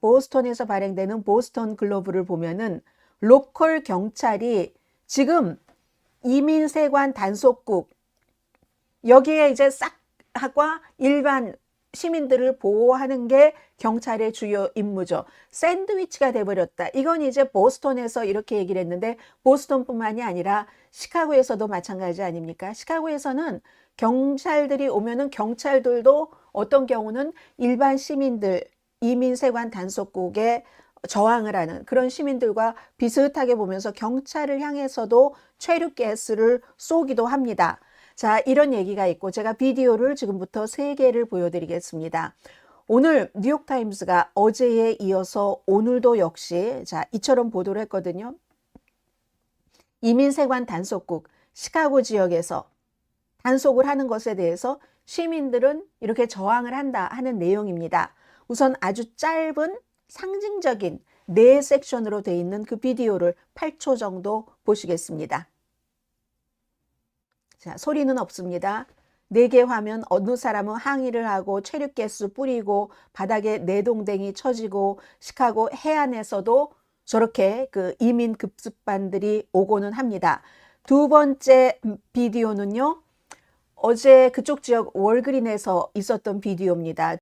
보스턴에서 발행되는 보스턴 글로브를 보면은 로컬 경찰이 지금 이민세관 단속국 여기에 이제 싹과 일반 시민들을 보호하는 게 경찰의 주요 임무죠. 샌드위치가 돼버렸다. 이건 이제 보스턴에서 이렇게 얘기를 했는데 보스턴뿐만이 아니라 시카고에서도 마찬가지 아닙니까? 시카고에서는 경찰들이 오면은 경찰들도 어떤 경우는 일반 시민들 이민세관 단속국에 저항을 하는 그런 시민들과 비슷하게 보면서 경찰을 향해서도 최루가스를 쏘기도 합니다. 자, 이런 얘기가 있고 제가 비디오를 지금부터 세 개를 보여드리겠습니다. 오늘 뉴욕타임스가 어제에 이어서 오늘도 역시 자, 이처럼 보도를 했거든요. 이민세관 단속국 시카고 지역에서 단속을 하는 것에 대해서 시민들은 이렇게 저항을 한다 하는 내용입니다. 우선 아주 짧은 상징적인 네 섹션으로 돼 있는 그 비디오를 8초 정도 보시겠습니다. 자, 소리는 없습니다. 네개 화면 어느 사람은 항의를 하고 체류가스 뿌리고 바닥에 내동댕이 쳐지고 시카고 해안에서도 저렇게 그 이민 급습반들이 오고는 합니다. 두 번째 비디오는요. 어제 그쪽 지역 월그린에서 있었던 비디오입니다.